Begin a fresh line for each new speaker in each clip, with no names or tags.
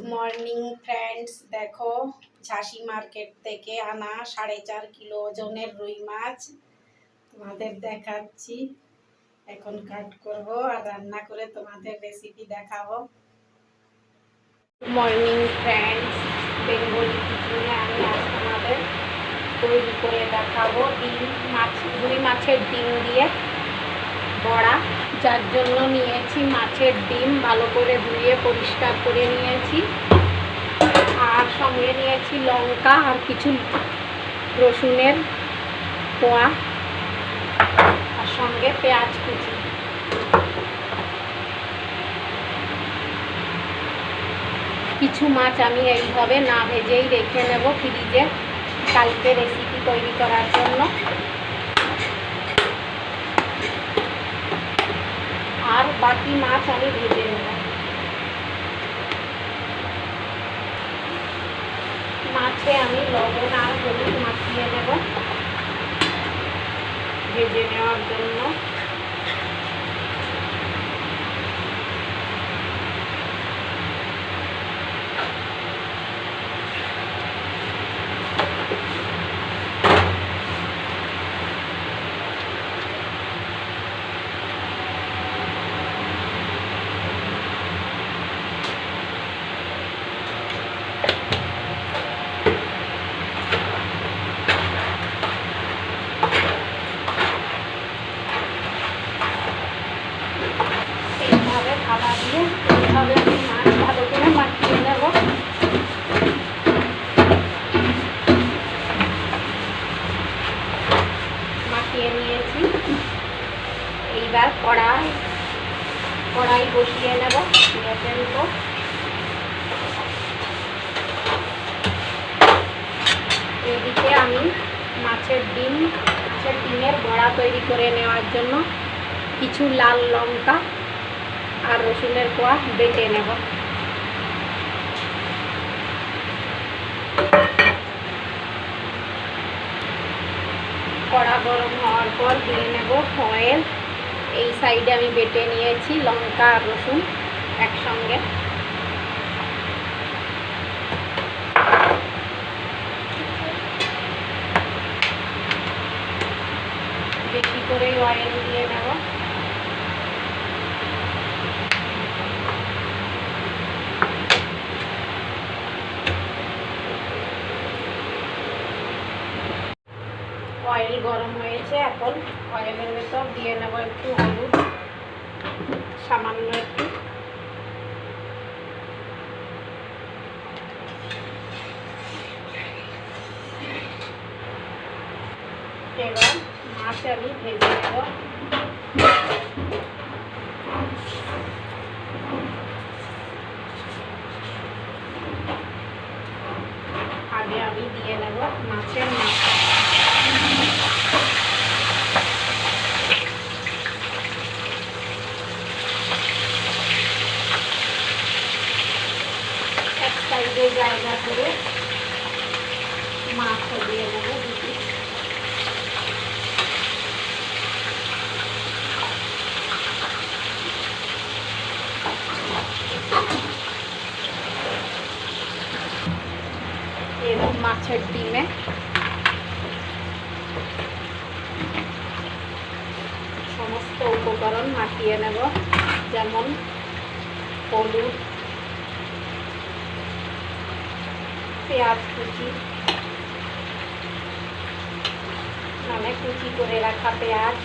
Morning friends, দেখো, ঝাঁসি market থেকে আনা সাড়ে চার কিলো ওজনের রুই মাছ। তোমাদের দেখাচ্ছি। এখন কাট করব আর রান্না করে তোমাদের রেসিপি দেখাবো। মর্নিং ফ্রেন্ডস, বেঙ্গলি কিচেনে আমি আজ তোমাদের তৈরি করে দেখাবো ডিম মাছ, রুই মাছের ডিম দিয়ে বড়া। যার জন্য নিয়েছি মাছের ডিম, ভালো করে ধুয়ে পরিষ্কার করে নিয়েছি। আর সঙ্গে নিয়েছি লঙ্কা আর কিছু রসুনের কোয়া আর সঙ্গে পেঁয়াজ কুচি। কিছু মাছ আমি এইভাবে না ভেজেই রেখে নেব ফ্রিজে। কালকে রেসিপি তৈরি করার জন্য। আর বাকি মাছ আমি ভেজে নেব। মাছে আমি লবণ আর হলুদ মাখিয়ে নেব। ভেজে নেওয়ার জন্য এইভাবে থালা দিয়ে এইভাবে আমি মাছ ভালো করে মাখিয়ে নেব মাখিয়ে নিয়েছি এইবার কড়াই কড়াই বসিয়ে নেব গ্যাসের উপর এদিকে আমি মাছের ডিম মাছের ডিমের বড়া তৈরি করে নেওয়ার জন্য কিছু লাল লঙ্কা আর রসুনের কোয়া বেটে নেব। কড়া গরম হওয়ার পর দিয়ে নেব অয়েল এই সাইডে আমি বেটে নিয়েছি লঙ্কা আর রসুন একসঙ্গে। বেশি করে অয়েল দিয়ে নেব। হয়েছে এখন অয়েলের ভেতর দিয়ে নেব একটু হলুদ, সামান্য একটু। এবার মাছ আমি ভেজে নেব আগে আমি দিয়ে নেব মাছের মাথা এক সাইডে জায়গা করে মাছও দিয়ে নেব দুটি এবং মাছের ডিমে। সমস্ত উপকরণ মাখিয়ে নেব, যেমন হলুদ, পেঁয়াজ কুচি মানে কুচি করে রাখা পেঁয়াজ,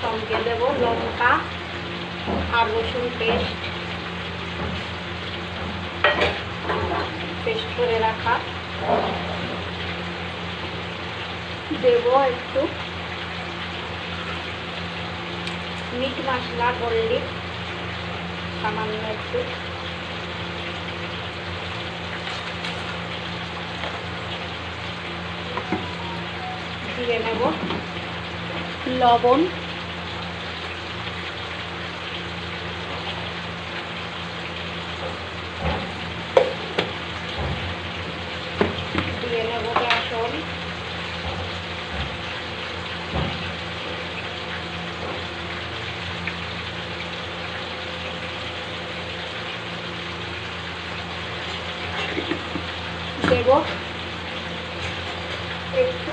সঙ্গে দেব লঙ্কা আর রসুন পেস্ট। পেস্ট করে রাখা। দেব একটু। মিট মশলা গোল্ডি সামান্য একটু। দিয়ে নেব লবণ দিয়ে নেব বেসন একটু।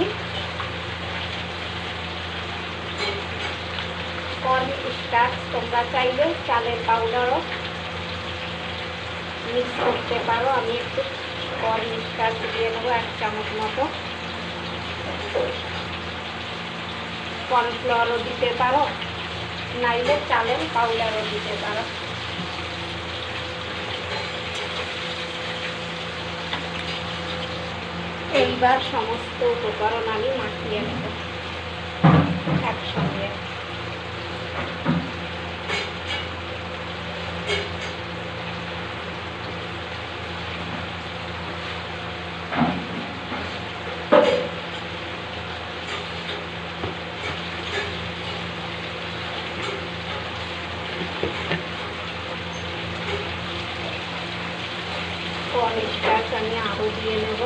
কর্ন স্টার্চ তোমরা চাইলে চালের পাউডারও মিক্স করতে পারো। আমি একটু কর্ন স্টার্চ দিয়ে নেব, এক চামচ মতো। কর্নফ্লাওয়ারও দিতে পারো। নাইলে চালের পাউডারও দিতে পারো। এইবার সমস্ত উপকরণ আমি মাখিয়ে নেব একসঙ্গে। আমি আরও দিয়ে নেব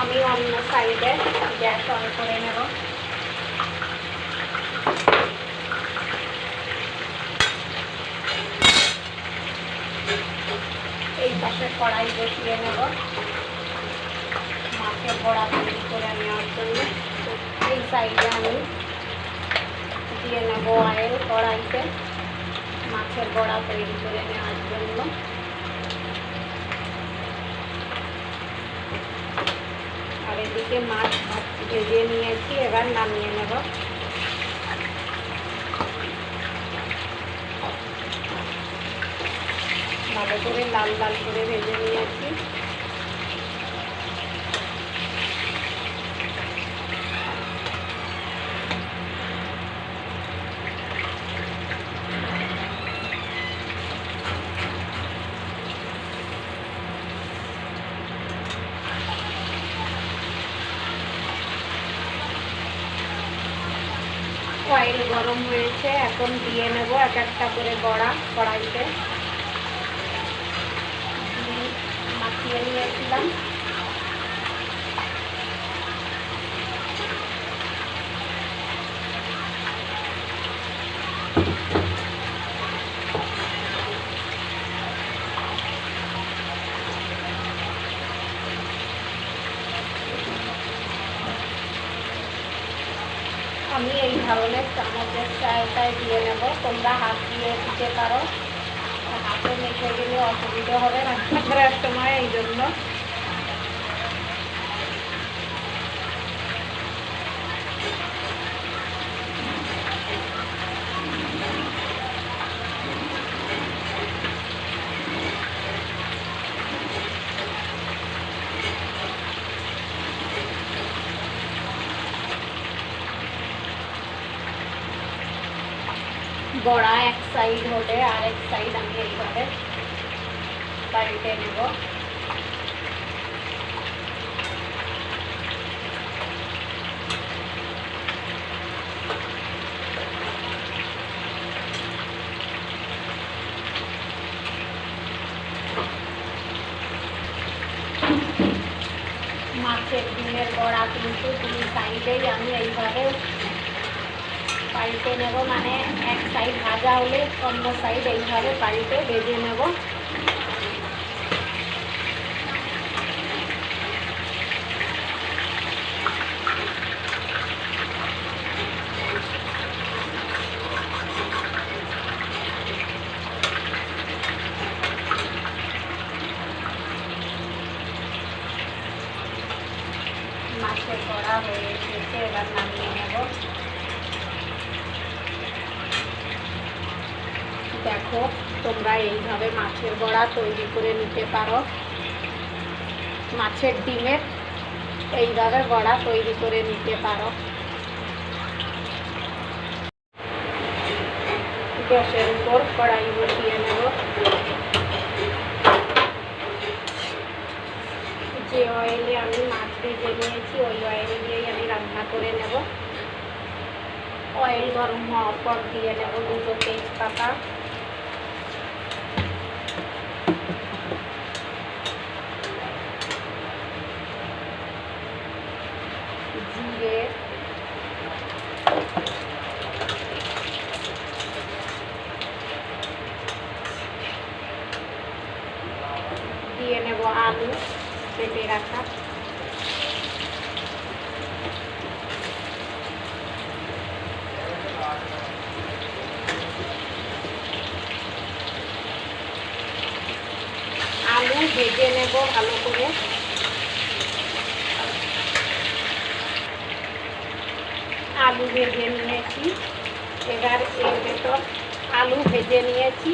আমি অন্য সাইডে গ্যাস অন করে নেব এই পাশে কড়াই বসিয়ে নেব। মাছের বড়া তৈরি করে নেওয়ার জন্য। এই সাইডে আমি দিয়ে নেব অয়েল কড়াইতে মাছের বড়া তৈরি করে নেওয়ার জন্য। আর এদিকে মাছ ভাত ভেজে নিয়েছি, এবার নামিয়ে নেব ভালো করে লাল লাল করে ভেজে নিয়েছি। অয়েল গরম হয়েছে, এখন দিয়ে নেব এক একটা করে বড়া কড়াইতে দিয়ে মাখিয়ে নিয়েছিলাম। আমি এই ধরনের চামচের সহায়তায় দিয়ে নেব। তোমরা হাত দিয়ে দিতে পারো। হাতে মেখে গেলে অসুবিধা হবে না। করার সময় এই জন্য। বড়া এক সাইড হলে আর এক সাইড আমি এইভাবে পাল্টে নেব মাছের ডিমের বড়া কিন্তু দুই সাইডেই আমি এইভাবে পাল্টে নেব মানে এক সাইড ভাজা হলে অন্য সাইড এইভাবে পাল্টে ভেজে নেব। মাছের কড়া হয়ে এসেছে, এবার নামিয়ে নেব। দেখো, তোমরা এইভাবে মাছের বড়া তৈরি করে নিতে পারো। মাছের ডিমের এইভাবে বড়া তৈরি করে নিতে পারো। গ্যাসের উপর কড়াই বসিয়ে নেব। যে অয়েলে আমি মাছ ভেজে নিয়েছি, ওই অয়েল দিয়েই আমি রান্না করে নেব। অয়েল গরম হওয়ার পর দিয়ে নেব দুটো তেজপাতা। দিয়ে নেব আলু কেটে রাখা। আলু ভেজে নেব ভালো করে। আলু ভেজে নিয়েছি। এবার এর ভেতর আলু ভেজে নিয়েছি।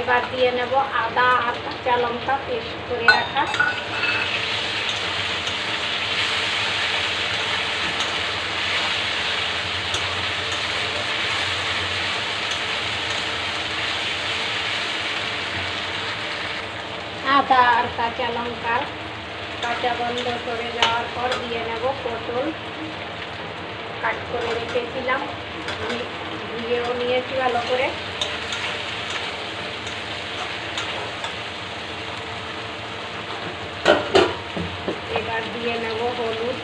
এবার দিয়ে নেব আদা আর কাঁচা লঙ্কা পেস্ট করে রাখা। আদা আর কাঁচা লঙ্কা কাঁচা বন্ধ করে যাওয়ার পর দিয়ে নেব পটল। কাট করে রেখেছিলাম। ধুয়েও নিয়েছি ভালো করে এবার দিয়ে নেব হলুদ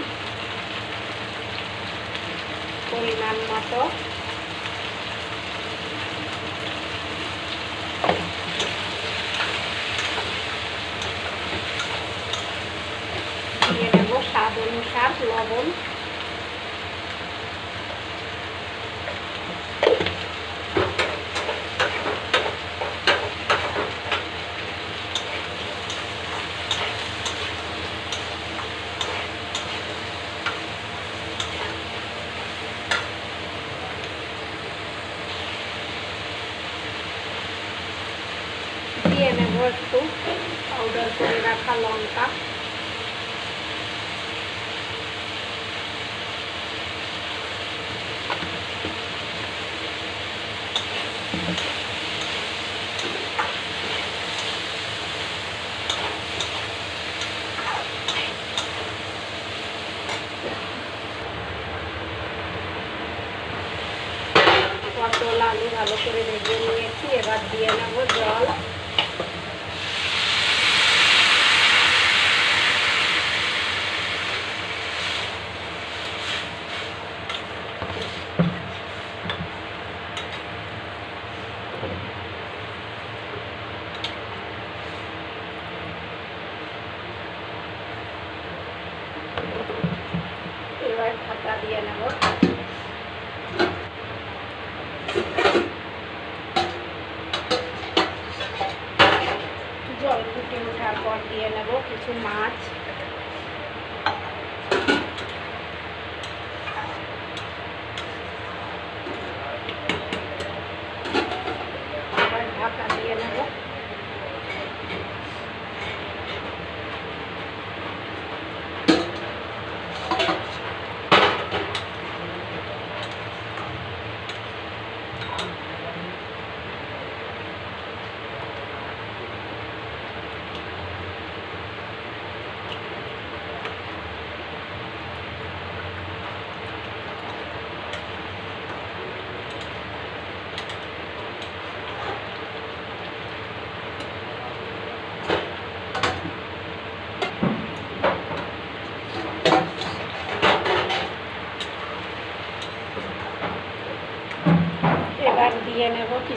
পরিমাণ মতো দিয়ে দেবো স্বাদ অনুসার লবণ।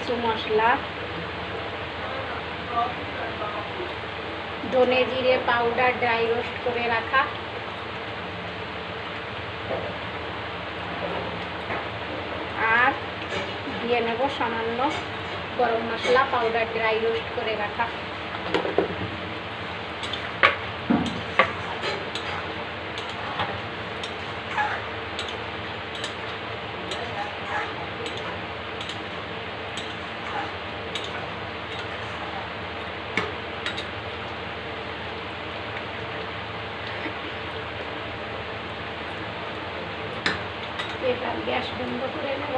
কিছু মশলা। ধনে জিরে পাউডার ড্রাই রোস্ট করে রাখা। আর দিয়ে নেব সামান্য গরম মশলা পাউডার ড্রাই রোস্ট করে রাখা এবার গ্যাস বন্ধ করে নেব।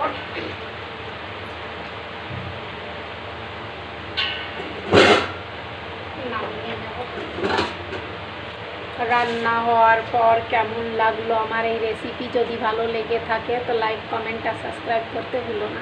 রান্না হওয়ার পর কেমন লাগল আমার এই রেসিপি যদি ভালো লেগে থাকে তো লাইক কমেন্ট আর সাবস্ক্রাইব করতে ভুলো না।